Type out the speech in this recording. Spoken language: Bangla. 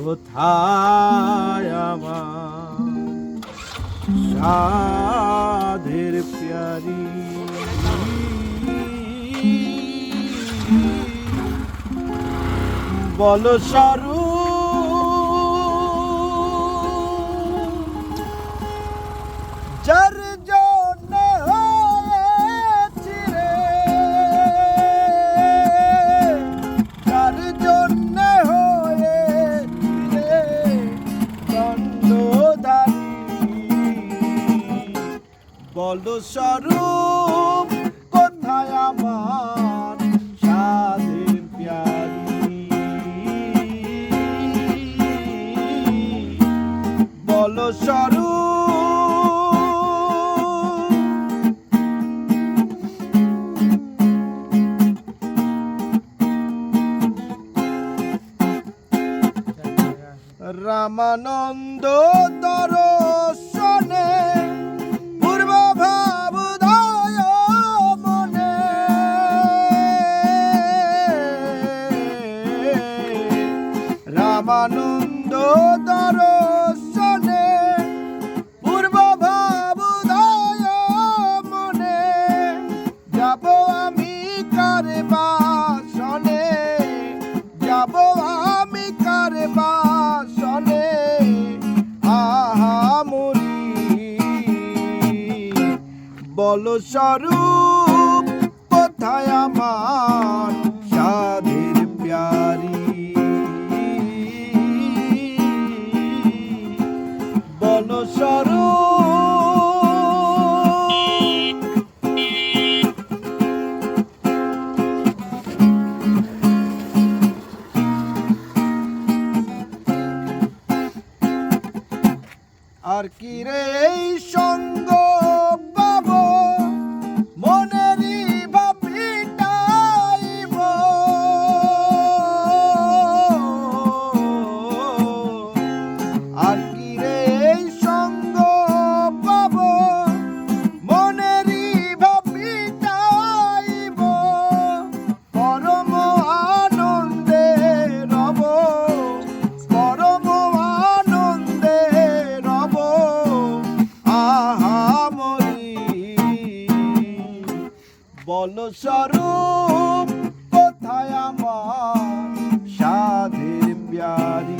কোথায় আমার প্যারি? বল সরু বল স্বরূপ কোথায় আমার সাধের প্যারি রামানন্দ দর্শনে রামানন্দ দর্শনে, পূর্ব ভাবুদয় মনে, যাব আমি কার বাসনে যাব আমি কার বাসনে আহা মরি বল স্বরূপ, কোথায় আমার আর কি রে এই সঙ্গ? বল কোথায় আমার সাধের প্যারি?